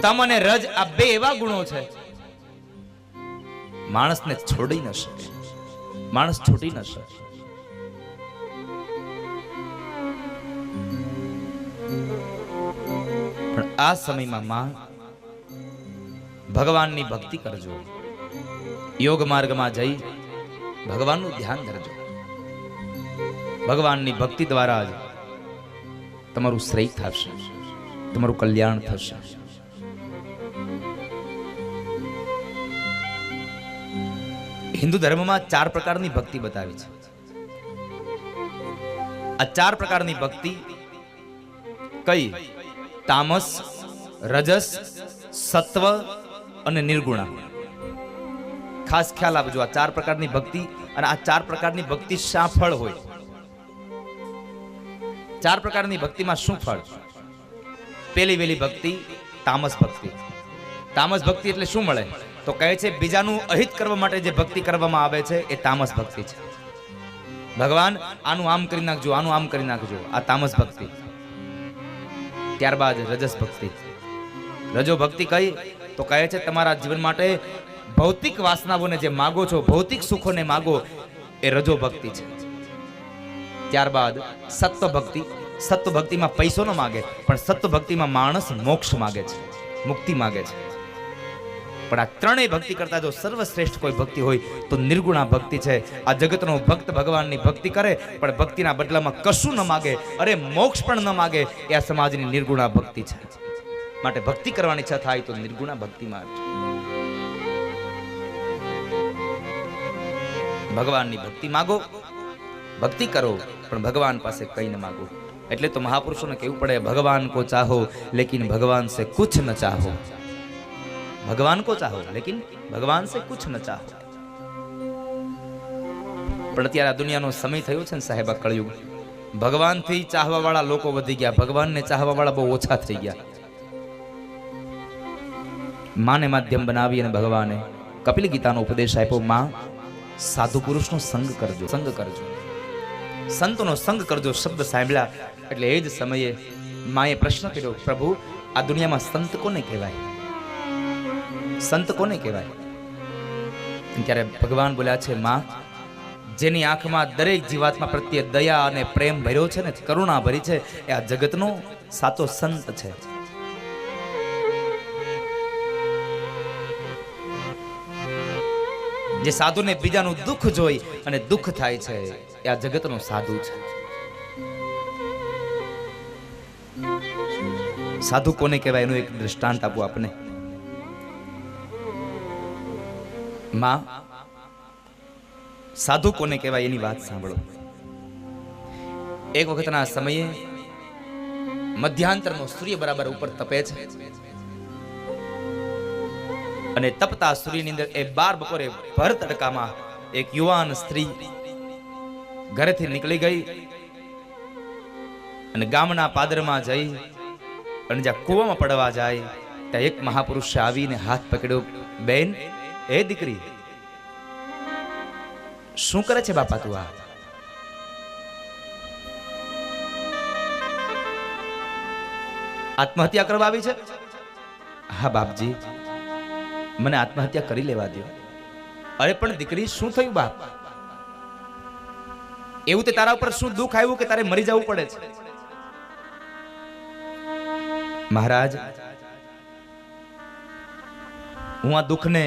તમ અને રજ આ બે એવા ગુણો છે. માણસને છોડી ન શકે. માણસ છૂટી ન શકે. પણ આ સમયમાં માં ભગવાનની ભક્તિ કરજો. યોગ માર્ગમાં જઈ ભગવાનનું ધ્યાન ધરજો. ભગવાનની ભક્તિ દ્વારા જ તમારું શ્રેય થશે. તમારું કલ્યાણ થશે. હિન્દુ ધર્મમાં ચાર પ્રકારની ભક્તિ બતાવી છે. આ ચાર પ્રકારની ભક્તિ કઈ? તામસ, રજસ, સત્વ અને નિર્ગુણા. ખાસ ખ્યાલ આપજો, આ ચાર પ્રકારની ભક્તિ અને આ ચાર પ્રકારની ભક્તિ શા ફળ હોય? ચાર પ્રકારની ભક્તિમાં શું ફળ? પેલી વેલી ભક્તિ, તામસ ભક્તિ. તામસ ભક્તિ એટલે શું મળે? તો કહે છે, બીજાનું અહિત કરવા માટે જે ભક્તિ કરવામાં આવે છે, એ તામસ ભક્તિ છે. ભગવાન, આનું આમ કરી નાખજો, આનું આમ કરી નાખજો. આ તામસ ભક્તિ. ત્યારબાદ રજસ ભક્તિ. રજો ભક્તિ કઈ? તો કહે છે, તમારા જીવન માટે ભૌતિક વાસનાઓને જે માગો છો, ભૌતિક સુખોને માગો, એ રજો ભક્તિ છે. ત્યારબાદ સત્વ ભક્તિ. સત્વ ભક્તિમાં પૈસો ન માગે, પણ સત્વ ભક્તિમાં માણસ મોક્ષ માગે છે, મુક્તિ માગે છે. પણ આ ત્રણેય ભક્તિ કરતા જો સર્વશ્રેષ્ઠ કોઈ ભક્તિ હોય, તો નિર્ગુણા ભક્તિ છે. આ જગતનો ભક્ત ભગવાનની ભક્તિ કરે, પણ ભક્તિના બદલામાં કશું ન માગે. અરે, મોક્ષ પણ ન માગે. એ આ સમાજની નિર્ગુણા ભક્તિ છે. માટે ભક્તિ કરવાની ઈચ્છા થાય તો નિર્ગુણા ભક્તિમાં ભગવાનની ભક્તિ માગો, ભક્તિ કરો, પણ ભગવાન પાસે કઈ ન માગો. એટલે તો મહાપુરુષોને કહેવું પડે, ભગવાન કો ચાહો, લેકિન ભગવાન સે કુછ ન ચાહો. ભગવાન કો ચાહો लेकिन ભગવાન સે કુછ ન ચાહો પણ અત્યારે આ દુનિયાનો સમય થયો છે ને સાહેબ આ કળયુગ ભગવાનથી ચાહવા વાળા લોકો વધી ગયા ભગવાનને ચાહવા વાળા બહુ ઓછા થઈ ગયા માને માધ્યમ બનાવી અને ભગવાને કપિલ ગીતાનો ઉપદેશ આપ્યો માં સાધુ પુરુષનો સંગ કરજો સંગ કરજો સંતોનો સંગ કરજો શબ્દ સાંભળ્યા એટલે એ જ સમયે માએ પ્રશ્ન કર્યો પ્રભુ આ દુનિયામાં સંત કોને કહેવાય સંત કોને કહેવાય? ત્યારે ભગવાન બોલ્યા છે, માં, જેની આંખમાં દરેક જીવાત્મા પ્રત્યે દયા અને પ્રેમ ભર્યો છે ને, કરુણા ભરી છે, એ આ જગતનો સાચો સંત છે. જે સાધુને બીજાનું દુઃખ જોઈ અને દુઃખ થાય છે, એ આ જગતનો સાધુ છે. સાધુ કોને કહેવાય એનું એક દૃષ્ટાંત આપું આપને. માં, સાધુ કોને કહેવાય એની વાત સાંભળો. એક વખતના સમયે મધ્યાંતરનો સૂર્ય બરાબર ઉપર તપે છે અને તપતા સૂર્યની અંદર એ બાર બપોરે ભર તડકામાં એક યુવાન સ્ત્રી ઘરેથી નીકળી ગઈ અને ગામના પાદરમાં જઈ અને જ્યાં કૂવામાં પડવા જાય ત્યાં એક મહાપુરુષે આવીને હાથ પકડ્યો, બેન એ દીકરી, શું કરે છે બાપા તું આ? આત્મહત્યા કરવા આવી છે? હા બાપજી, મને આત્મહત્યા કરી લેવા દો અરે પણ દીકરી, શું થયું બાપ? એવું તે તારા ઉપર શું દુઃખ આવ્યું કે તારે મરી જવું પડે છે? મહારાજ, હું આ દુઃખને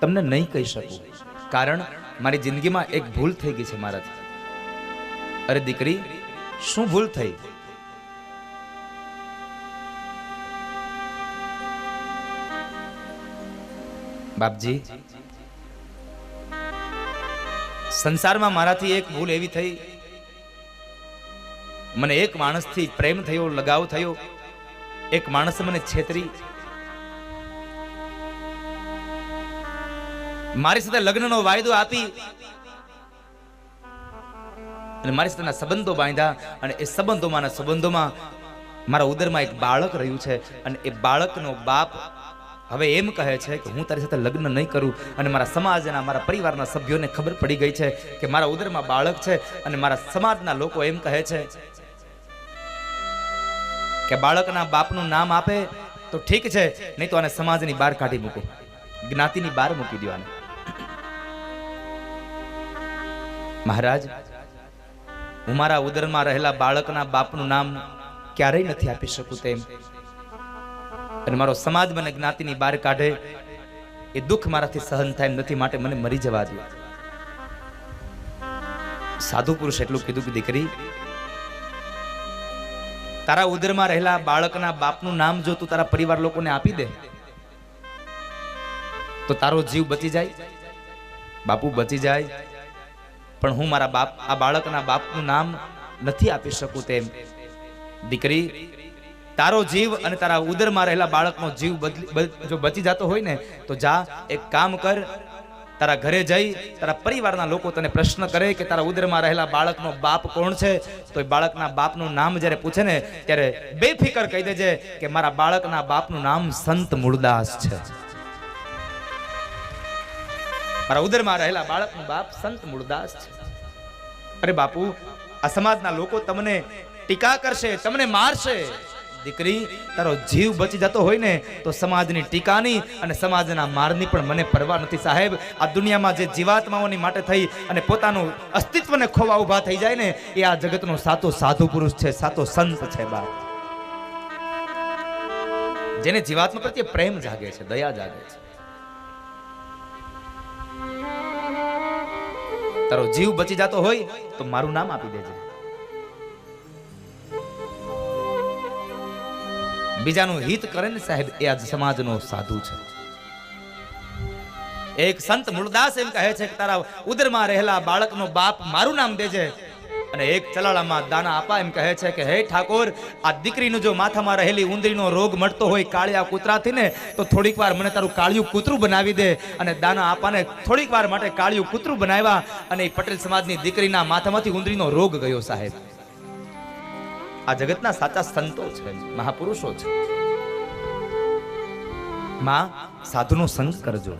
તમને નહીં કહી શકું. કારણ મારી જિંદગીમાં એક ભૂલ થઈ ગઈ છે મારાથી. અરે દીકરી, શું ભૂલ થઈ? બાપજી, સંસારમાં મારાથી એક ભૂલ એવી થઈ. મને એક માણસથી પ્રેમ થયો, લગાવ થયો. એક માણસે મને છેતરી. મારી સાથે લગ્નનો વાયદો આપી અને મારી સાથેના સંબંધો બાંધ્યા અને એ સંબંધોમાંના સંબંધોમાં મારા ઉદરમાં એક બાળક રહ્યું છે અને એ બાળકનો બાપ હવે એમ કહે છે કે હું તારી સાથે લગ્ન નહીં કરું અને મારા સમાજના, મારા પરિવારના સભ્યોને ખબર પડી ગઈ છે કે મારા ઉદરમાં બાળક છે અને મારા સમાજના લોકો એમ કહે છે કે બાળકના બાપનું નામ આપે તો ઠીક છે, નહીં તો આને સમાજની બહાર કાઢી મૂકો. જ્ઞાતિની બહાર મૂકી દો આને. મહારાજ, હું મારા ઉદરમાં રહેલા બાળકના બાપનું નામ ક્યારેય નથી આપી શકું તેમ. અને મારો સમાજ મને જ્ઞાતિની બહાર કાઢે, એ દુઃખ મારાથી સહન થાય નથી, માટે મને મરી જવા દો. સાધુ પુરુષ એટલું કીધું કે દીકરી, તારા ઉદરમાં રહેલા બાળકના બાપનું નામ જો તું તારા પરિવાર લોકોને આપી દે, તો તારો જીવ બચી જાય, બાપુ બચી જાય પણ હું મારા બાપ, આ બાળકના બાપનું નામ નથી આપી શકું તેમ. દીકરી, તારો જીવ અને તારા ઉદરમાં રહેલા બાળકનો જીવ બદલી- જો બચી જતો હોય ને, તો જા, એક કામ કર, તારા ઘરે જઈ, તારા પરિવારના લોકો તને પ્રશ્ન કરે કે તારા ઉદરમાં રહેલા બાળકનો બાપ કોણ છે? તો એ બાળકના બાપનું નામ જ્યારે પૂછે ને, ત્યારે બેફિકર કહી દેજે કે મારા બાળકના બાપનું નામ સંત મૂળદાસ છે. મારા ઉદરમાં રહેલા બાળકનું બાપ સંત મૂળદાસ છે. અરે બાપુ, આ સમાજના લોકો તમને ટીકા કરશે, તમને મારશે. દીકરી, તારો જીવ બચી જતો હોય ને, તો સમાજની ટીકાની અને સમાજના મારની પણ મને પરવા નથી સાહેબ. આ દુનિયામાં જે જીવાત્માઓની માટે થઈ અને પોતાનું અસ્તિત્વને ખોવા ઊભા થઈ જાય ને, એ આ જગતનો સાચો સાધુ પુરુષ છે, સાચો સંત છે બાપ. જેને જીવાત્મા પ્રત્યે પ્રેમ જાગે છે, દયા જાગે છે. તારો જીવ બચી જતો હોય તો મારું નામ આપી દેજે. બીજાનું હિત કરે ને સાહેબ, એ આજ સમાજનો સાધુ છે. એક સંત મૂળદાસ એમ કહે છે કે તારા ઉદરમાં રહેલા બાળકનો બાપ મારું નામ દેજે. અને એક ચલાળામાં દાના આપા એમ કહે છે કે, હે ઠાકોર, આ દીકરીનું જો માથામાં રહેલી ઉંદરીનો રોગ મળતો હોય કાળિયા કૂતરાથી ને તો થોડીક વાર મને તારું કાળિયું કૂતરું બનાવી દે. અને દાના આપાને થોડીક વાર માટે કાળિયું કૂતરું બનાવ્યા અને એ પટેલ સમાજની દીકરીના માથામાંથી ઉંદરીનો રોગ ગયો સાહેબ. આ જગતના સાચા સંતો છે, મહાપુરુષો છે. માં, સાધુનો સંગ કરજો.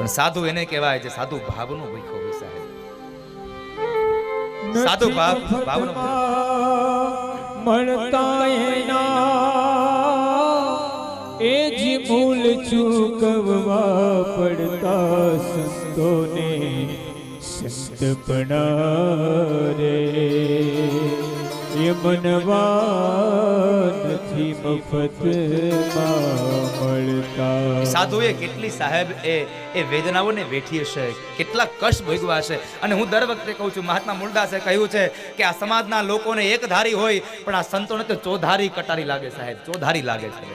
પણ સાધુ એને કહેવાય જે સાધુ ભાવનો ભૂખો હોય સાહેબ. સાધુ ભાવ ભાવનો મળતા એના. એ જી ભૂલ ચૂકવવા પડતા સંતોને સંતપણા રે. એ મનવા નથી મફતમાં મળતા. કેટલી સાહેબ એ એ વેદનાઓને વેઠી હશે, કેટલા કષ્ટ ભોગવા હશે. અને હું દર વખતે કહું છું, મહાત્મા મુરદાસે કહ્યું છે કે આ સમાજના લોકોને એક ધારી હોય, પણ આ સંતોને તો ચોધારી કટારી લાગે સાહેબ, ચોધારી લાગે છે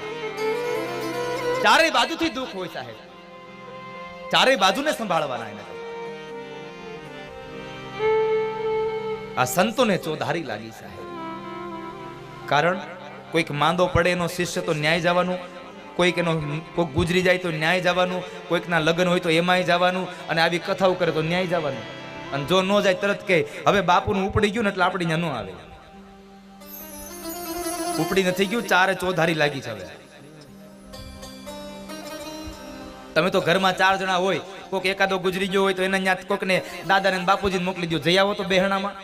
ચારેય બાજુથી દુઃખ હોય સાહેબ. ચારેય બાજુને સંભાળવાના એને. આ સંતોને ચોધારી લાગી સાહેબ. કારણ કોઈક માંદો પડે એનો શિષ્ય તો ન્યાય જવાનું, કોઈક એનો કોઈક ગુજરી જાય તો ન્યાય જવાનું, કોઈકના લગ્ન હોય તો એમાંય જવાનું, અને આવી કથાઓ કરે તો ન્યાય જવાનું. અને જો ન જાય તરત કે હવે બાપુનું ઉપડી ગયું ને એટલે આપણે ત્યાં ન આવે. ઉપડી નથી ગયું, ચારે ચોધારી લાગી છે તમે તો ઘરમાં ચાર જણા હોય, કોઈક એકાદો ગુજરી ગયો હોય તો એના ત્યાં કોકને દાદાને બાપુજીને મોકલી દો જઈ આવો તો બહેણામાં.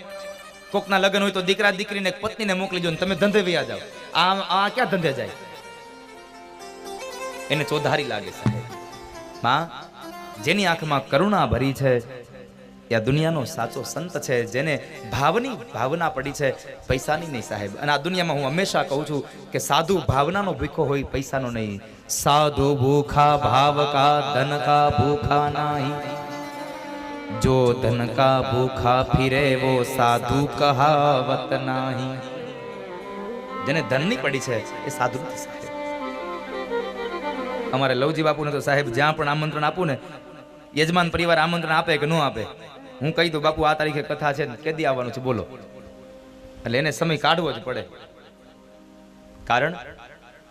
કોકના લગ્ન હોય તો દીકરા દીકરીને પત્નીને મોકલી દો તમે ધંધે વ્યા જાઓ. આ આ ક્યાં ધંધે જાય? એને ચોધારી લાગે સાહેબમાં, જેની આંખમાં કરુણા ભરી છે આ દુનિયાનો સાચો સંત છે, જેને ભાવની ભાવના પડી છે, પૈસાની નહીં સાહેબ. અને આ દુનિયામાં હું હંમેશા કહું છું કે સાધુ ભાવનાનો ભૂખો હોય, પૈસાનો નહીં. સાધુ ભૂખા ભાવ કા ધન કા ભૂખા નહીં. જો ધન કા ભૂખા ફિરે, વો સાધુ કહાવત નહીં. જેને ધનની પડી છે, એ સાધુ અમારે લવજી બાપુને તો સાહેબ જ્યાં પણ આમંત્રણ આપું ને, યજમાન પરિવાર આમંત્રણ આપે કે ન આપે, હું કહી દઉં, બાપુ, આ તારીખે કથા છે ને, કેદી આવવાનું છે, બોલો. એટલે એને સમય કાઢવો જ પડે. કારણ,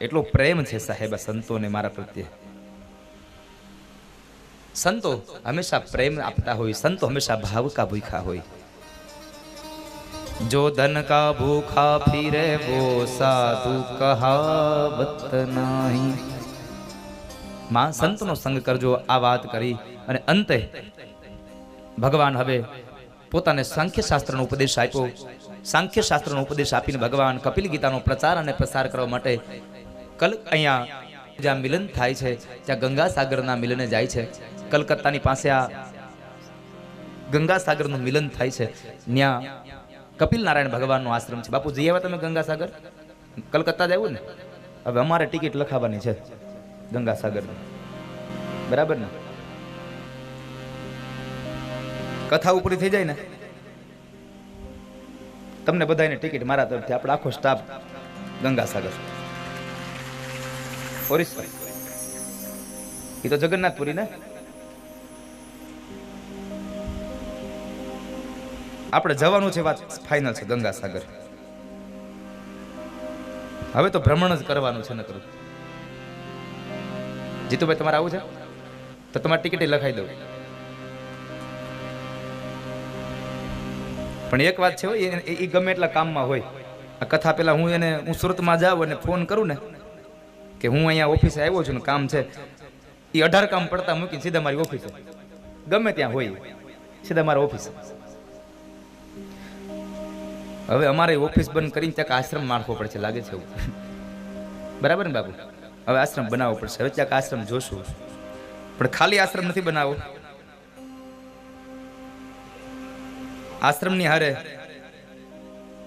એટલો પ્રેમ છે સાહેબ આ સંતોને મારા પ્રત્યે. સંતો હંમેશા પ્રેમ આપતા હોય, સંતો હંમેશા ભાવકા ભૂખા હોય. જો ધન કા ભૂખા ફિરે વો સાધુ કહાવત નહીં. માં સંતનો સંગ કરજો આ વાત કરી અને અંતે ભગવાન હવે પોતાને સાંખ્ય શાસ્ત્રનો ઉપદેશ આપ્યો. સાંખ્ય શાસ્ત્રનો ઉપદેશ આપીને ભગવાન કપિલ ગીતાનો પ્રચાર અને પ્રસાર કરવા માટે કલ અહીંયા જ્યાં મિલન થાય છે, ત્યાં ગંગાસાગરના મિલને જાય છે. કલકત્તાની પાસે આ ગંગાસાગરનું મિલન થાય છે. ત્યાં કપિલ નારાયણ ભગવાનનો આશ્રમ છે. બાપુ જઈ આવ્યા તમે ગંગાસાગર? કલકત્તા જ ને? હવે અમારે ટિકિટ લખાવવાની છે ગંગા સાગરની બરાબર ને? કથા ઉપરી થઈ જાય ને? તમને બધાને ટિકિટ મારા તરફથી. આપણે આખો સ્ટાફ ગંગાસાગર. ઓરિસ એ તો જગન્નાથપુરી ને? આપણે જવાનું છે વાત ફાઇનલ છે, ગંગાસાગર. હવે તો ભ્રમણ જ કરવાનું છે નકરું. જીતુભાઈ, તમારે આવું છે? તો તમારી ટિકિટ લખાઈ દઉં. પણ એક વાત છે એ ગમે એટલા કામમાં હોય. આ કથા પેલા હું એને, હું સુરતમાં જાઉં અને ફોન કરું ને, કે હું અહીંયા ઓફિસે આવ્યો છું ને કામ છે, એ અઢાર કામ પડતા મૂકીને સીધા મારી ઓફિસે ગમે ત્યાં હોય સીધા મારા ઓફિસે હવે અમારે ઓફિસ બંધ કરીને ત્યાં આશ્રમ માળખો પડશે લાગે છે બરાબર ને બાબુ હવે આશ્રમ બનાવવો પડશે. હવે ત્યાં આશ્રમ જોશું. પણ ખાલી આશ્રમ નથી બનાવવો આશ્રમની હારે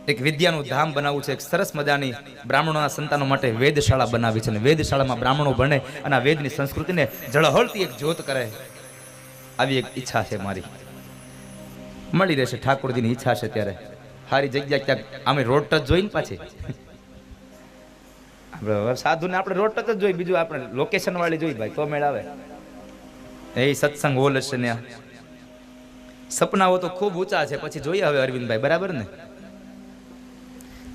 એક વિદ્યાનું ધામ બનાવવું છે. એક સરસ મજાની બ્રાહ્મણોના સંતાનો માટે વેદશાળા બનાવી છે અને વેદશાળામાં બ્રાહ્મણો ભણે અને આ વેદની સંસ્કૃતિને જળહળતી એક જ્યોત કરે. આવી એક ઈચ્છા છે મારી. મળી રહેશે ઠાકોરજીની ઈચ્છા છે ત્યારે. સારી જગ્યા ક્યાંક અમે રોડ ટચ જોઈને પાછી. આપણે સાધુને આપણે રોડ ટચ જ જોઈ બીજું આપણે લોકેશન વાળી જોઈ ભાઈ તો મેળ આવે. એ સત્સંગ હોલ હશે ને સપનાઓ તો ખૂબ ઊંચા છે પછી જોઈએ હવે અરવિંદભાઈ બરાબર ને?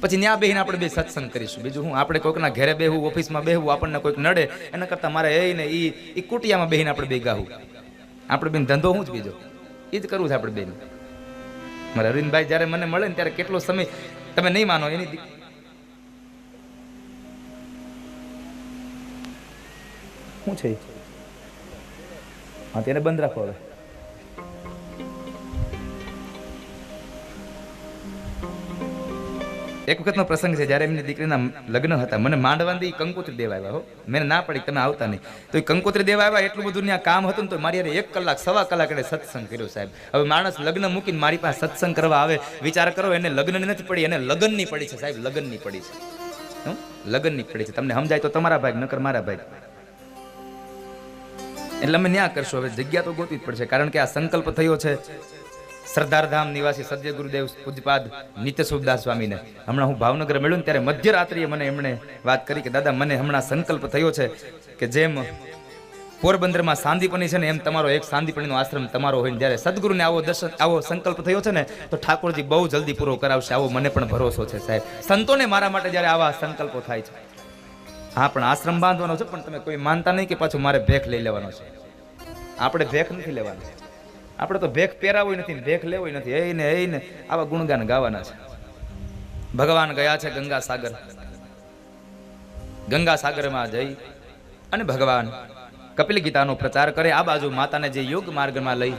પછી ત્યાં બેહીને આપણે બે સત્સંગ કરીશું. બીજું હું આપણે કોઈકના ઘરે બેહવું ઓફિસમાં બેહવું આપણને કોઈક નડે એના કરતાં મારે એ ને એ કુટિયામાં બેહીને આપણે બે ગાવું આપણે બેન ધંધો હું જ બીજો. એ જ કરવું છે આપણે બેન. મારે અરવિંદભાઈ જ્યારે મને મળે ને ત્યારે કેટલો સમય તમે નહીં માનો એની શું છે? હા, તેને બંધ રાખો હવે. એક વખતનો પ્રસંગ છે જ્યારે એમની દીકરીના લગ્ન હતા. મને માંડવાની કંકોત્રી દેવા આવ્યા હો. મેં ના પડી તમે આવતા નહીં. તો એ કંકોત્રી દેવા આવ્યા, એટલું બધું ત્યાં કામ હતું ને તો મારી એક કલાક, સવા કલાક એને સત્સંગ કર્યો સાહેબ. હવે માણસ લગ્ન મૂકીને મારી પાસે સત્સંગ કરવા આવે, વિચાર કરો, એને લગ્નની નથી પડી, એને લગ્નની પડી છે સાહેબ, લગ્નની પડી છે? લગ્નની પડી છે. તમને સમજાય તો તમારા ભાઈ નકર મારા ભાઈ એટલે અમે ન્યા કરશું. હવે જગ્યા તો ગોતવી જ પડશે, કારણ કે આ સંકલ્પ થયો છે. સરદારધામ નિવાસી સદ્ય ગુરુદેવ પૂજપાદ નિત્ય સુખદાસ સ્વામીને. હમણાં હું ભાવનગર મળ્યું ત્યારે મધ્યરાત્રિએ મને એમણે વાત કરી કે, દાદા, મને હમણાં સંકલ્પ થયો છે કે જેમ પોરબંદરમાં સાંદીપણી છે ને એમ તમારો એક સાંદીપણીનો આશ્રમ તમારો હોય જ્યારે સદગુરુને આવો દર્શન આવો સંકલ્પ થયો છે ને, તો ઠાકોરજી બહુ જલ્દી પૂરો કરાવશે, આવો મને પણ ભરોસો છે, સાહેબ. સંતોને મારા માટે જ્યારે આવા સંકલ્પો થાય છે, હા, પણ આશ્રમ બાંધવાનો છે, પણ તમે કોઈ માનતા નહીં કે પાછું મારે ભેખ લઈ લેવાનો છે? આપણે ભેખ નથી લેવાનો. આપણે તો ભેખ પહેરાવો નથી ભેખ લેવો નથી. એ ને એ ને આવા ગુણગાન ગાવાના છે. ભગવાન ગયા છે ગંગા સાગર ગંગા સાગરમાં જઈ અને ભગવાન કપિલ ગીતાનો પ્રચાર કરે. આ બાજુ માતાને જે યોગ માર્ગમાં લઈ,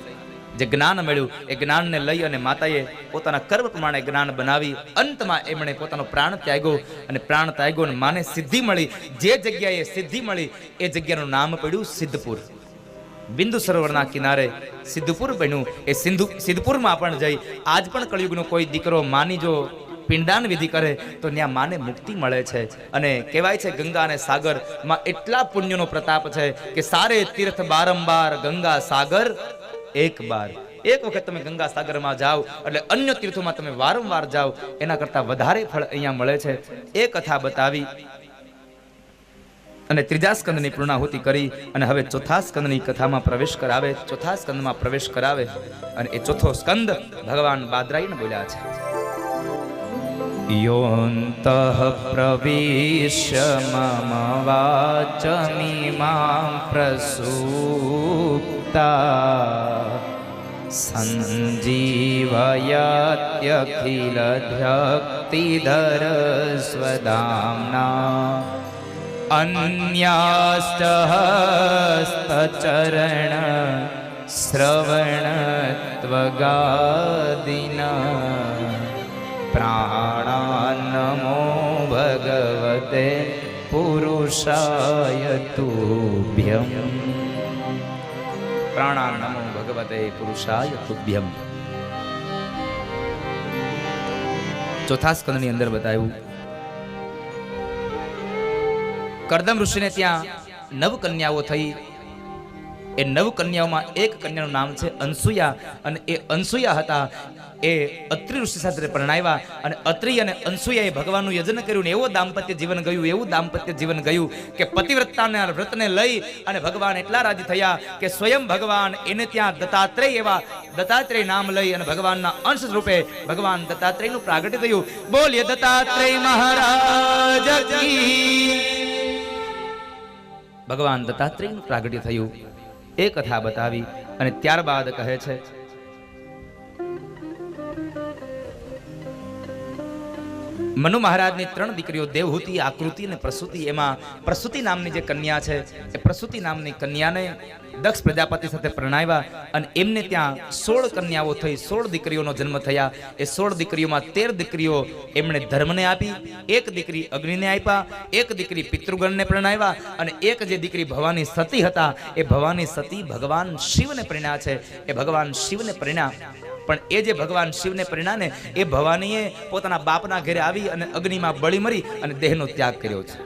જે જ્ઞાન મળ્યું, એ જ્ઞાનને લઈ અને માતાએ પોતાના કર્મ પ્રમાણે જ્ઞાન બનાવી અંતમાં એમણે પોતાનો પ્રાણ ત્યાગ્યો અને પ્રાણ ત્યાગ્યો અને માને સિદ્ધિ મળી. જે જગ્યાએ સિદ્ધિ મળી, એ જગ્યાનું નામ પડ્યું સિદ્ધપુર. બિંદુ સરોવરના કિનારે સિદ્ધપુર બન્યું. એ સિંધુ સિદ્ધપુરમાં પણ જઈ આજ પણ કળિયુગનો કોઈ દીકરો માની જો પિંડાન વિધિ કરે, તો ત્યાં માને મુક્તિ મળે છે. અને કહેવાય છે ગંગા અને સાગરમાં એટલા પુણ્યનો પ્રતાપ છે કે સારે તીર્થ બારંબાર, ગંગા સાગર એક બાર. એક વખત તમે ગંગા સાગરમાં જાઓ, એટલે અન્ય તીર્થોમાં તમે વારંવાર જાઓ, એના કરતાં વધારે ફળ અહીંયા મળે છે. એ કથા બતાવી અને ત્રીજા સ્કંદની પૂર્ણાહુતિ કરી અને હવે ચોથા સ્કંદની કથામાં પ્રવેશ કરાવે, ચોથા સ્કંદમાં પ્રવેશ કરાવે અને એ ચોથો સ્કંદ ભગવાન બાદરાઈને બોલ્યા છે. યોંતઃ પ્રવિશ્ય મમ વાચમિમાં પ્રસૂક્તા સંજીવયત્યખિલધ્યક્તિધર સ્વદામ્ના अन्यास्तहस्तचरण શ્રવણત્વગાદિના પ્રાણાનમો ભગવતે પુરુષાય તુભ્યમ પ્રાણાનમો ભગવતે પુરુષાય તુભ્યમ ચોથા સ્કંદની અંદર બતાવ્યું કરદમ ઋષિને ત્યાં નવ કન્યાઓ થઈ. એ નવ કન્યાઓમાં એક કન્યાનું નામ છે અનસુયા અને એ અનસુયા હતા. એ અત્રિ ઋષિ સાથે પરણાવ્યા અને અત્રિ અને અનસુયાએ ભગવાનનું યજન કર્યું ને એવું દાંપત્ય જીવન ગયું, એવું દાંપત્ય જીવન ગયું કે પતિવ્રતાના વ્રતને લઈ અને ભગવાન એટલા રાજી થયા કે સ્વયં ભગવાન એને ત્યાં દત્તાત્રેય એવા દત્તાત્રેય નામ લઈ અને ભગવાનના અંશ રૂપે ભગવાન દત્તાત્રેયનું પ્રાગટ્ય થયું. બોલીએ દત્તાત્રેય મહારાજ ભગવાન દત્તાત્રેયનું પ્રાગટ્ય થયું. એ કથા બતાવી અને ત્યારબાદ કહે છે મનુ મહારાજની ત્રણ દીકરીઓ દેવહૂતિ, આકૃતિ અને પ્રસૂતિ. એમાં પ્રસૂતિ નામની જે કન્યા છે, એ પ્રસૂતિ નામની કન્યાને દક્ષ પ્રજાપતિ સાથે પ્રણાવ્યા અને એમને ત્યાં સોળ કન્યાઓ થઈ, સોળ દીકરીઓનો જન્મ થયા. એ સોળ દીકરીઓમાં તેર દીકરીઓ એમણે ધર્મને આપી, એક દીકરી અગ્નિને આપ્યા, એક દીકરી પિતૃગણને પ્રણાવ્યા અને એક જે દીકરી ભવાની સતી હતા, એ ભવાની સતી ભગવાન શિવને પરિણ્યા છે. એ ભગવાન શિવને પરિણ્યા પણ એ જે ભગવાન શિવને પરિણામે એ ભવાનીએ પોતાના બાપના ઘરે આવી અને અગ્નિમાં બળી મરી અને દેહનો ત્યાગ કર્યો છે.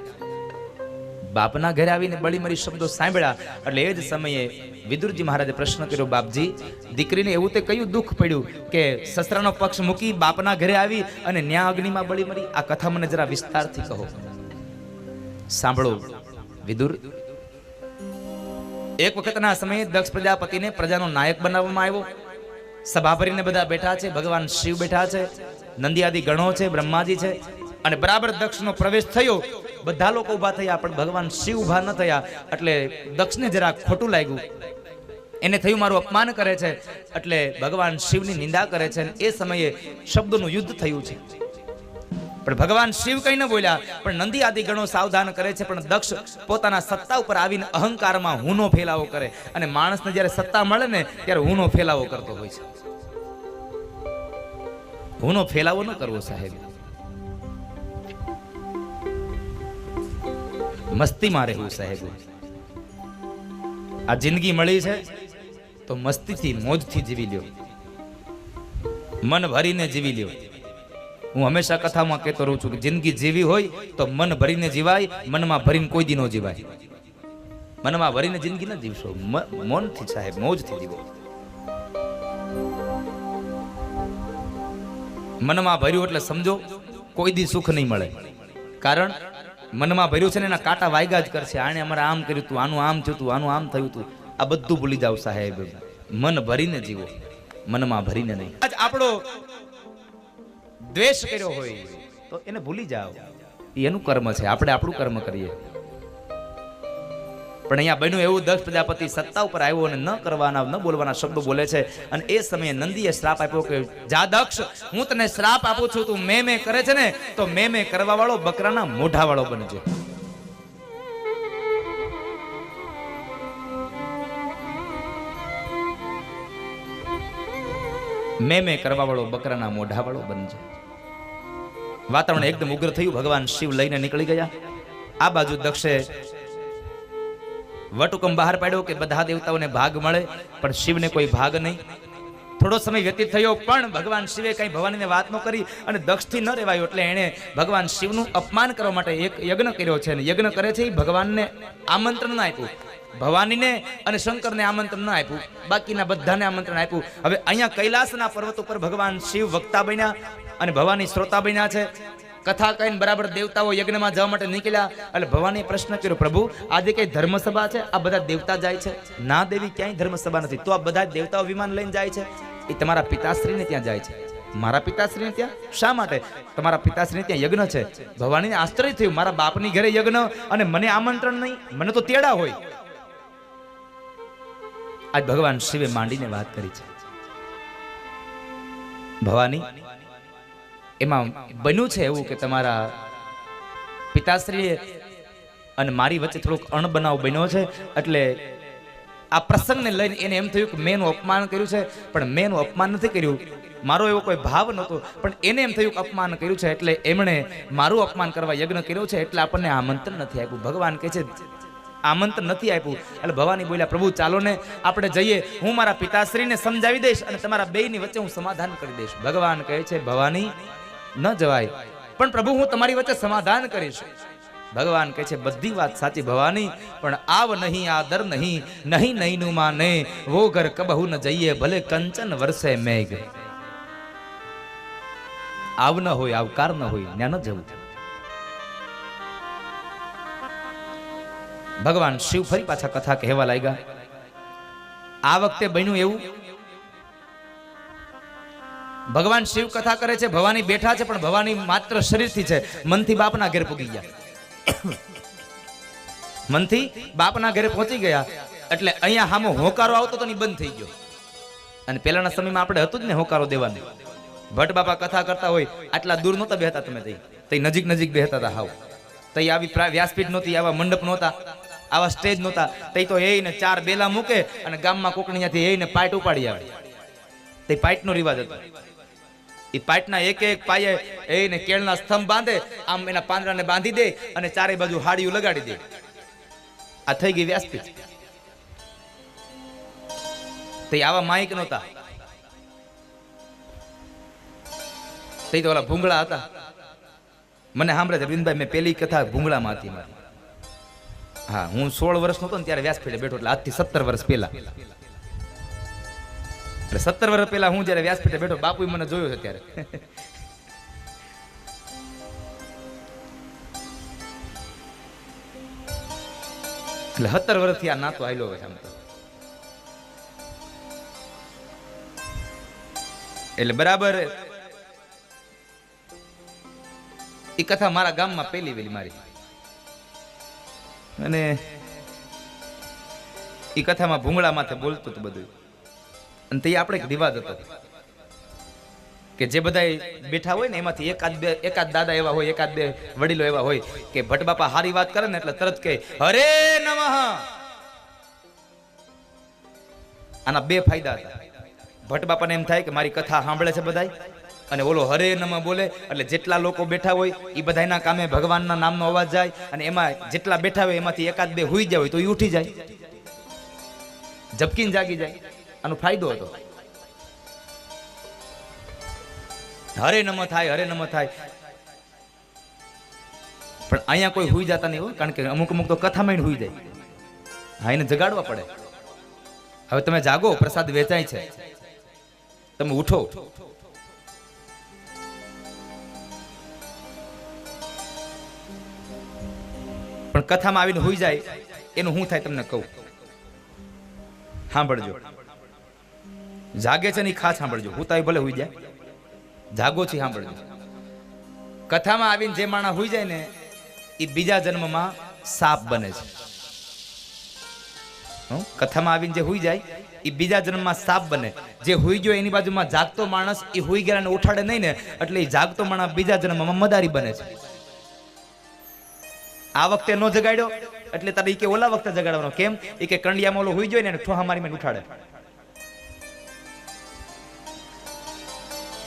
બાપના ઘરે આવીને બળી મરી શબ્દો સાંભળ્યા એટલે એ જ સમયે વિદુરજી મહારાજે પ્રશ્ન કર્યો, બાપજી, દીકરીને એવું તે કયું દુઃખ પડ્યું કે સસરાનો પક્ષ મૂકી બાપના ઘરે આવી અને ન્યા અગ્નિમાં બળી મરી? આ કથા મને જરા વિસ્તારથી કહો. સાંભળો, વિદુર. એક વખતના સમયે દક્ષ પ્રજાપતિને પ્રજાનો નાયક બનાવવામાં આવ્યો. સભા ભરીને બધા બેઠા છે, ભગવાન શિવ બેઠા છે, નંદિયાદી ગણો છે, બ્રહ્માજી છે. અને બરાબર દક્ષનો પ્રવેશ થયો. બધા લોકો ઊભા થયા, પણ ભગવાન શિવ ઊભા ન થયા. એટલે દક્ષને જરા ખોટું લાગ્યું. એને થયું મારું અપમાન કરે છે. એટલે ભગવાન શિવની નિંદા કરે છે. એ સમયે શબ્દોનું યુદ્ધ થયું છે. પણ ભગવાન શિવ કઈ ન બોલ્યા. પણ નંદી આદિ ગણો સાવધાન કરે છે, પણ દક્ષ પોતાના સત્તા ઉપર આવીને અહંકારમાં હુનો ફેલાવો કરે. અને માણસને જ્યારે સત્તા મળે ને, ત્યારે હુનો ફેલાવો કરતો હોય છે. હુનો ફેલાવો ન કરવો સાહેબ. મસ્તીમાં રહેવું સાહેબ. આ જિંદગી મળી છે, તો મસ્તીથી, મોજથી જીવી લ્યો. મન ભરીને જીવી લ્યો. હું હંમેશા કથામાં કહેતો રહું છું કે જિંદગી જીવી હોય તો મન ભરીને જીવાય, મનમાં ભરીને કોઈ દી ન જીવાય. મનમાં ભરીને જિંદગી ન જીવશો. મનથી સાહેબ, મોજથી જીવો. મનમાં ભર્યું એટલે સમજો, કોઈ દી સુખ નહીં મળે. કારણ, મનમાં ભર્યું છે ને એના કાંટા વાયગા જ કરશે. આણે અમારે આમ કર્યું તું, આનું આમ થયું હતું આનું આમ થયું તું. આ બધું ભૂલી જાવ સાહેબ. મન ભરીને જીવો. મનમાં ભરીને નહીં. આપણો દ્વેષ કર્યો હોય. તો એને ભૂલી જાઓ. એ એનું કર્મ છે. આપણે આપણું કર્મ કરીએ. પણ અહીંયા બન્યું એવું દક્ષ પ્રજાપતિ સત્તા ઉપર આવ્યો અને ન કરવાના ન બોલવાના શબ્દો બોલે છે. અને એ સમયે નંદીએ શ્રાપ આપ્યો કે જા દક્ષ હું તને શ્રાપ આપું છું. તું મે મે કરે છે ને તો મે મે કરવા વાળો બકરાના મોઢા વાળો બનજે. મે મે કરવા વાળો બકરાના મોઢા વાળો બનજો. વાતાવરણ એકદમ ઉગ્ર થયું. ભગવાન શિવ લઈને નીકળી ગયા. આ બાજુ દક્ષે વટુકમ બહાર પાડ્યો કે બધા દેવતાઓને ભાગ મળે, પણ શિવને કોઈ ભાગ નહીં. થોડો સમય વ્યતીત થયો, પણ ભગવાન શિવે કઈ ભવાનીને વાત ન કરી અને દક્ષથી ન રહેવાયો એટલે એણે ભગવાન શિવનું અપમાન કરવા માટે એક યજ્ઞ કર્યો છે. અને યજ્ઞ કરે છે એ ભગવાનને આમંત્રણ આપ્યું. ભવાનીને અને શંકરને આમંત્રણ ન આપ્યું. બાકીના બધાને આમંત્રણ આપ્યું. હવે અહીંયા કૈલાસના પર્વત ઉપર ભગવાન શિવ વક્તા બન્યા અને ભવાની શ્રોતા બન્યા છે. કથા કહીને બરાબર દેવતાઓ યજ્ઞમાં જવા માટે નીકળ્યા. એટલે ભવાનીએ પ્રશ્ન કર્યો, પ્રભુ, આજે કઈ ધર્મસભા છે? આ બધા દેવતા જાય છે? ના દેવી ક્યાંય ધર્મસભા નથી. તો આ બધા દેવતાઓ વિમાન લઈને જાય છે? એ તમારા પિતાશ્રીને ત્યાં જાય છે. મારા પિતાશ્રીને ત્યાં? શા માટે? તમારા પિતાશ્રીને ત્યાં યજ્ઞ છે. ભવાનીને આશ્ચર્ય થયું, મારા બાપની ઘરે યજ્ઞ અને મને આમંત્રણ નહીં? મને તો તેડા હોય. આજ ભગવાન શિવે માંડીને વાત કરી છે. ભવાની, એમાં બન્યું છે એવું કે તમારા પિતાશ્રીએ અને મારી વચ્ચે થોડોક અણબનાવ બન્યો છે, એટલે આ પ્રસંગને લઈને એને એમ થયું કે મેં એનું અપમાન કર્યું છે, પણ મેં એનું અપમાન નથી કર્યું. મારો એવો કોઈ ભાવ નહોતો, પણ એને એમ થયું કે અપમાન કર્યું છે, એટલે એમણે મારું અપમાન કરવા યજ્ઞ કર્યો છે, એટલે આપણને આમંત્રણ નથી આપ્યું. ભગવાન કહે છે આમંત્રણ નથી આપ્યું. એટલે ભવાની બોલ્યા, પ્રભુ, ચાલો ને, આપણે જઈએ. હું મારા પિતાશ્રીને સમજાવી દઈશ અને તમારા બેયની વચ્ચે હું સમાધાન કરી દઈશ. ભગવાન કહે છે, ભવાની ન જવાય. પણ પ્રભુ, હું તમારી વચ્ચે સમાધાન કરીશ. ભગવાન કહે છે, બધી વાત સાચી, ભવાની, પણ આવ નહીં, આદર નહીં. નહીં નહીં નું માને. વો ઘર કબહુ ન જઈએ, ભલે કંચન વર્ષે મેઘ. આવ ન હોય, આવકાર ન હોય, ત્યાં ન જવું. ભગવાન શિવ ફરી પાછા કથા કહેવા લાગ્યા. આ વખતે બન્યું એવું? ભગવાન શિવ કથા કરે છે, ભવાની બેઠા છે, પણ ભવાની માત્ર શરીરથી છે. મનથી બાપના ઘેર પૂગી ગયા. મનથી બાપના ઘરે પહોંચી ગયા. એટલે અહીંયા સામો હોકારો આવતો તો બંધ થઈ ગયો. અને પહેલાના સમયમાં આપણે હતું જ ને હોકારો દેવાનું. ભટ્ટ બાપા કથા કરતા હોય, આટલા દૂર નહોતા બેહતા તમે તઈ. તઈ નજીક નજીક બેહતા હતા હાવ. તઈ આવી વ્યાસપીઠ નહોતી, આવા મંડપ નહોતા. આવા સ્ટેજ નહોતા. તે તો એને ચાર બેલા મૂકે અને ગામમાં કોકણી એ ને પાઇટ ઉપાડી આવે. તે પાઇટનો રિવાજ હતો. એ પાઇટના એક એક પાયે એને કેળના સ્તંભ બાંધે, આમ એના પાંદડાને બાંધી દે અને ચારે બાજુ હાડીયું લગાડી દે. આ થઈ ગઈ વ્યાસપીઠ. તે આવા માઇક નહોતા. તે તો ઓલા ભૂંગળા હતા. મને સાંભળે છે અરવિંદભાઈ મેં પેલી કથા ભૂંગળામાં હતી મારી. હા, હું સોળ વર્ષનો હતો ને ત્યારે વ્યાસપીઠે બેઠો, એટલે આજથી સત્તર વર્ષ પહેલા. એટલે સત્તર વર્ષ પહેલા હું જ્યારે વ્યાસપીઠે બેઠો બાપુ મને જોયો છે ત્યારે. એટલે સત્તર વર્ષથી આ નાતો આવેલો હોય આમ તો. એટલે બરાબર, એ કથા મારા ગામમાં પેલી વેલી મારી. અને એ કથામાં ભૂંગળા માથે બોલતું હતું બધું. અને તે આપણે એક રિવાજ હતો કે જે બધા બેઠા હોય ને, એમાંથી એકાદ બે, એકાદ દાદા એવા હોય, એકાદ બે વડીલો એવા હોય કે ભટ્ટ બાપા હારી વાત કરે ને એટલે તરત કહે, હરે નમઃ. આના બે ફાયદા હતા. ભટ્ટ બાપાને એમ થાય કે મારી કથા સાંભળે છે બધાય? અને ઓલો હરે નમઃ બોલે, એટલે જેટલા લોકો બેઠા હોય એ બધાના કામે ભગવાનના નામનો અવાજ જાય અને એમાં જેટલા બેઠા હોય એમાંથી એકાદ બે હુઈ જાય હોય તો એ ઉઠી જાય. ઝપકીને જાગી જાય. આનો ફાયદો હતો. હરે નમ થાય, હરે નમ થાય. પણ અહીંયા કોઈ હુઈ જતા નહીં હોય કારણ કે અમુક અમુક તો કથામાં હુઈ જાય. હા, એને જગાડવા પડે. હવે તમે જાગો, પ્રસાદ વેચાય છે. તમે ઉઠો. પણ કથામાં આવીને હોઈ જાય, એનું શું થાય તમને કહું. સાંભળજો. જાગે છે ને ખાસ સાંભળજો. હું તો ભલે હોઈ જાય. જાગો છે સાંભળજો. કથામાં આવીને જે માણસ હોઈ જાય ને એ બીજા જન્મમાં સાપ બને છે? કથામાં આવીને જે હોઈ જાય એ બીજા જન્મમાં સાપ બને. જે હોઈ ગયો એની બાજુમાં જાગતો માણસ એ હોઈ ગયેલાને ઉઠાડે નહીં ને, એટલે એ જાગતો માણસ બીજા જન્મમાં મદારી બને છે. આ વખતે નો જગાડ્યો? એટલે તારે કે ઓલા વખતે જગાડવાનો. કેમ? એ કે કંડિયામાં ઓલો હોઈ ગયો ને ઠોહા મારી મને ઉઠાડે.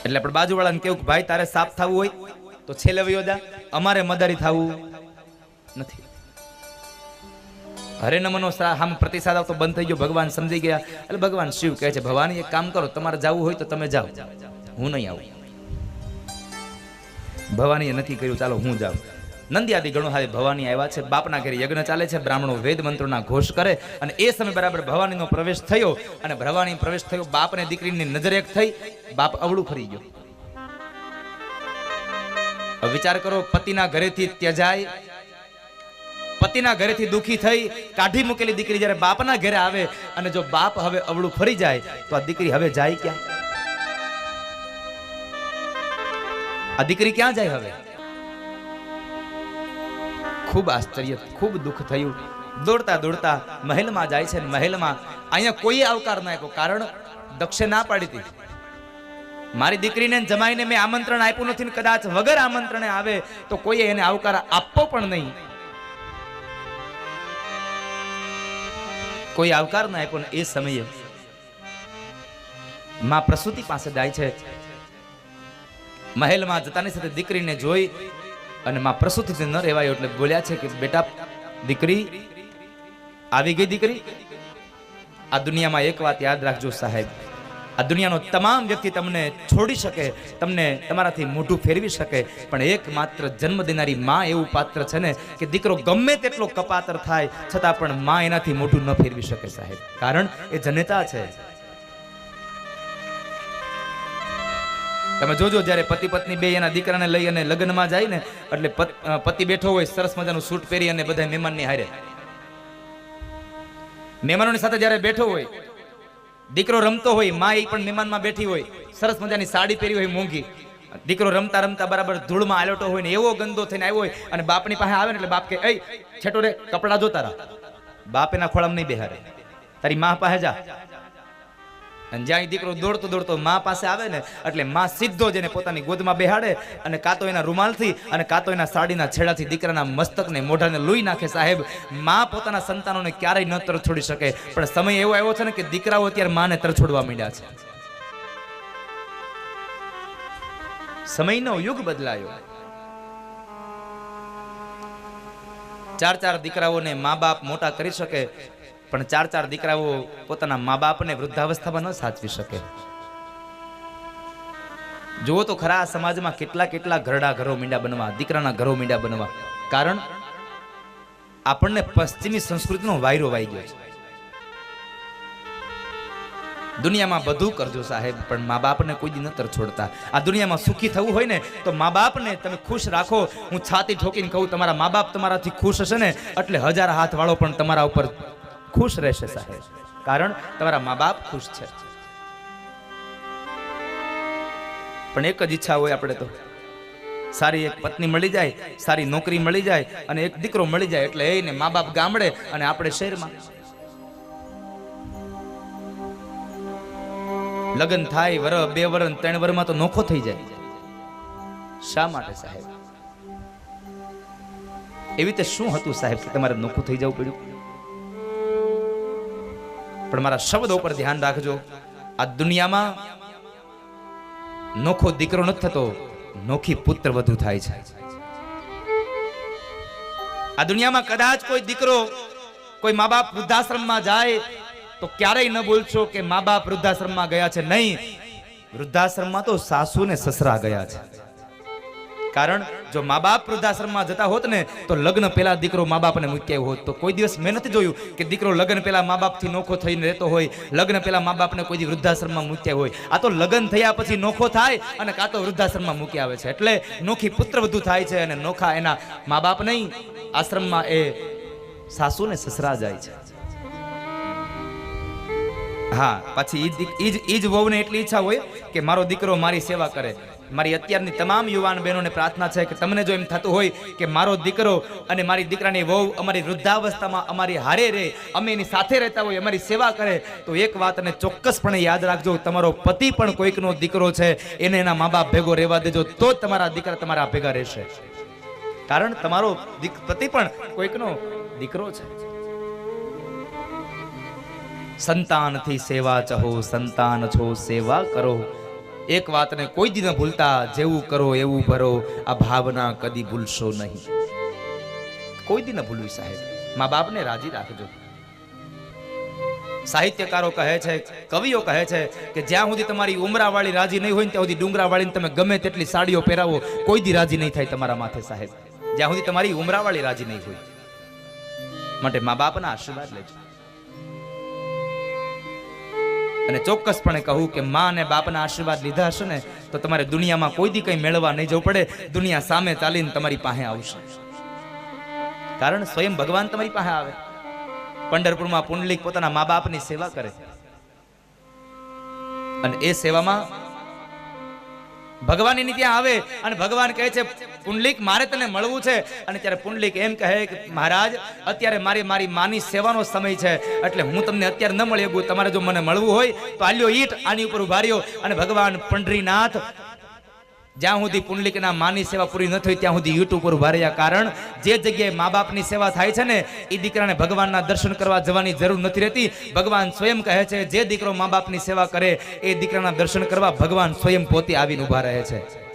એટલે આપણે બાજુવાળાને કેવું કે, ભાઈ, તારે સાફ થવું હોય તો છેલ્લે વયો અમારે મદારી થવું નથી. હરે નમનો આમ પ્રતિસાદ આવતો બંધ થઈ ગયો. ભગવાન સમજી ગયા. એટલે ભગવાન શિવ કહે છે, ભવાની એક કામ કરો, તમારે જવું હોય તો તમે જાઓ. હું નહીં આવું. ભવાનીએ નથી કર્યું, ચાલો, હું જાઉં. નંદિયાદી ગણો હારે ભવાની આવ્યા છે. બાપના ઘરે યજ્ઞ ચાલે છે. બ્રાહ્મણો વેદ મંત્રોના ઘોષ કરે અને એ સમય બરાબર ભવાનીનો પ્રવેશ થયો અને ભવાની પ્રવેશ થયો. બાપને દીકરીની નજર એક થઈ. બાપ અવળું ફરી ગયો. વિચાર કરો, પતિના ઘરેથી ત્યજાય. પતિના ઘરેથી દુખી થઈ. કાઢી મૂકેલી દીકરી જ્યારે બાપના ઘરે આવે અને જો બાપ હવે અવળું ફરી જાય, તો આ દીકરી હવે જાય ક્યાં? આ દીકરી ક્યાં જાય હવે? ખૂબ આશ્ચર્ય, ખૂબ દુઃખ થયું. દોડતા દોડતા મહેલમાં જાય છે મહેલમાં અહીંયા કોઈ આવકાર ના આપ્યો, કારણ દક્ષે ના પાડી હતી. મારી દીકરીને જમાઈને મેં આમંત્રણ આપ્યું નથી કદાચ વગર આમંત્રણે આવે તો કોઈએ એને આવકાર આપવો પણ નહીં. કોઈ આવકાર ના આપ્યો એ સમયે માં પ્રસૂતિ પાસે જાય છે. મહેલમાં જતાની સાથે દીકરીને જોઈ અને માં પ્રસૂતિથી ન રહેવાયો એટલે બોલ્યા છે કે, બેટા, દીકરી, આવી ગઈ દીકરી? આ દુનિયામાં એક વાત યાદ રાખજો સાહેબ. આ દુનિયાનો તમામ વ્યક્તિ તમને છોડી શકે, તમને તમારાથી મોઢું ફેરવી શકે, પણ એકમાત્ર જન્મ દેનારી માં એવું પાત્ર છે ને કે દીકરો ગમે તેટલો કપાતર થાય, છતાં પણ માં એનાથી મોઢું ન ફેરવી શકે સાહેબ. કારણ એ જનેતા છે. તમે જોજો, જ્યારે પતિ પત્ની બે એના દીકરાને લઈ અને લગ્નમાં જાય ને, એટલે પતિ બેઠો હોય, સરસ મજાનું સૂટ પહેરી અને બધા મહેમાનની હારે. મહેમાનોની સાથે જ્યારે બેઠો હોય, દીકરો રમતો હોય, મા એ પણ મહેમાનમાં બેઠી હોય, સરસ મજાની સાડી પહેરી હોય, મોંઘી. દીકરો રમતા રમતા બરાબર ધૂળમાં આલોટો હોય ને એવો ગંદો થઈને આવ્યો હોય, અને બાપની પાસે આવે ને એટલે બાપ કે છેટો રે કપડા જોતા તારા બાપ એના ખોળામાં નહીં બેહારે. તારી મા પાસે જા. અને જ્યાં દીકરો દોડતો દોડતો માં પાસે આવે ને, એટલે માં સીધો જ એને પોતાની ગોદમાં બેહાડે અને કાં તો એના રૂમાલથી અને કાં તો એના સાડીના છેડાથી દીકરાના મસ્તકને મોઢાને લોહી નાખે સાહેબ. માં પોતાના સંતાનોને ક્યારેય ન તરછોડી શકે. પણ સમય એવો આવ્યો છે ને કે દીકરાઓ અત્યારે માને તરછોડવા માંડ્યા છે. સમયનો યુગ બદલાયો. ચાર ચાર દીકરાઓને મા બાપ મોટા કરી શકે. પણ ચાર ચાર દીકરાઓ પોતાના મા બાપને વૃદ્ધાવસ્થામાં ન સાચવી શકે. જુઓ તો ખરા સમાજમાં કેટલા કેટલા ઘરડા ઘરો મીંડા બનવા, દીકરાના ઘરો મીંડા બનવા. કારણ, આપણને પશ્ચિમી સંસ્કૃતિનો વાયરો વાઈ ગયો છે. દુનિયામાં બધું કરજો સાહેબ, પણ મા બાપને કોઈ દી નતર છોડતા. આ દુનિયામાં સુખી થવું હોય ને, તો મા બાપને તમે ખુશ રાખો. હું છાતી ઠોકીને કહું, તમારા મા બાપ તમારાથી ખુશ હશે ને, એટલે હજાર હાથ વાળો પણ તમારા ઉપર ખુશ રહેશે સાહેબ. કારણ તમારા મા બાપ ખુશ છે. પણ એક જ ઈચ્છા હોય આપણે તો. સારી એક પત્ની મળી જાય, સારી નોકરી મળી જાય અને એક દીકરો મળી જાય એટલે એને મા બાપ ગામડે અને આપણે શહેરમાં. લગ્ન થાય વર બે વર ત્રણ વરમાં તો નોખો થઈ જાય. શા માટે સાહેબ? એવી રીતે શું હતું સાહેબ કે તમારે નોખું થઈ જવું પડ્યું? પણ મારા શબ્દો પર ધ્યાન રાખજો. આ દુનિયામાં નોખો દીકરો નથી થતો, નોખી પુત્ર વધુ થાય છે. આ દુનિયામાં કદાચ કોઈ દીકરો કોઈ મા બાપ વૃદ્ધાશ્રમમાં જાય તો ક્યારેય ન બોલશો કે મા બાપ વૃદ્ધાશ્રમમાં ગયા છે. નહીં, વૃદ્ધાશ્રમમાં તો સાસુ ને સસરા ગયા છે. કારણ, જો મા બાપ વૃદ્ધાશ્રમમાં જતા હોત ને, તો લગ્ન પહેલા દીકરો મા બાપને મૂક્યા હોત. તો કોઈ દિવસ મેં નથી જોયું કે દીકરો લગ્ન પહેલાં મા બાપથી નોખો થઈને રહેતો હોય, લગ્ન પહેલાં મા બાપને કોઈ વૃદ્ધાશ્રમમાં મૂક્યા હોય. આ તો લગ્ન થયા પછી નોખો થાય અને કાં તો વૃદ્ધાશ્રમમાં મૂકી આવે છે. એટલે નોખી પુત્ર વધુ થાય છે અને નોખા એના મા બાપ નહીં, આશ્રમમાં એ સાસુ ને સસરા જાય છે. હા, પછી ઈજ જ- ઈ જ ઈ જ વહુને એટલી ઈચ્છા હોય કે મારો દીકરો મારી સેવા કરે. મારી અત્યારની તમામ યુવાન બહેનોને પ્રાર્થના છે કે તમને જો એમ થતું હોય કે મારો દીકરો અને મારી દીકરાની વહુ અમારી વૃદ્ધાવસ્થામાં અમારી હારે રહે, અમે એની સાથે રહેતા હોય, અમારી સેવા કરે, તો એક વાત અને ચોક્કસપણે યાદ રાખજો, તમારો પતિ પણ કોઈકનો દીકરો છે, એને એના મા બાપ ભેગો રહેવા દેજો, તો તમારા દીકરા તમારા ભેગા રહેશે. કારણ તમારો પતિ પણ કોઈકનો દીકરો છે. સંતાનથી સેવા ચહો, સંતાન છો, સેવા કરો. એક વાતને કોઈ દી ન ભૂલતા, જેવું કરો એવું ભરો, આ ભાવના કદી ભૂલશો નહીં. કોઈ દી ન ભૂલવી સાહેબ, મા બાપને રાજી રાખજો. સાહિત્યકારો કહે છે, કવિઓ કહે છે કે જ્યાં સુધી તમારી ઉમરાવાળી રાજી નહીં હોય ત્યાં સુધી ડુંગરાવાળીને તમે ગમે તેટલી સાડીઓ પહેરાવો, કોઈ દી રાજી નહીં થાય તમારા માથે સાહેબ. જ્યાં સુધી તમારી ઉમરાવાળી રાજી નહીં હોય. માટે મા બાપના આશીર્વાદ લેજો. અને ચોક્કસપણે કહું કે માં અને બાપના આશીર્વાદ લીધા હશે ને, તો તમારે દુનિયામાં કોઈ દી કંઈ મેળવવા નહીં જવું પડે. દુનિયા સામે ચાલીને તમારી પાસે આવશે. કારણ સ્વયં ભગવાન તમારી પાસે આવે. પંઢરપુરમાં પુંડલિક પોતાના મા બાપની સેવા કરે. અને એ સેવામાં ભગવાન એની ત્યાં આવે અને ભગવાન કહે છે પુંડલિક, મારે તને મળવું છે. અને ત્યારે પુંડલિક એમ કહે કે, મહારાજ, અત્યારે મારી મારી માની સેવાનો સમય છે. એટલે હું તમને અત્યારે ન મળી શકું તમારે જો મને મળવું હોય, તો આલ્યો ઈટ આની ઉપર ઊભા અને ભગવાન પંડરીનાથ જ્યાં સુધી પુંડલિકના માની સેવા પૂરી ન થઈ, ત્યાં સુધી યુટ્યુબ પર ઊભા કારણ, જે જગ્યાએ મા બાપની સેવા થાય છે ને એ દીકરાને ભગવાનના દર્શન કરવા જવાની જરૂર નથી રહેતી. ભગવાન સ્વયં કહે છે, જે દીકરો મા બાપની સેવા કરે, એ દીકરાના દર્શન કરવા ભગવાન સ્વયં પોતે આવીને ઊભા રહે છે.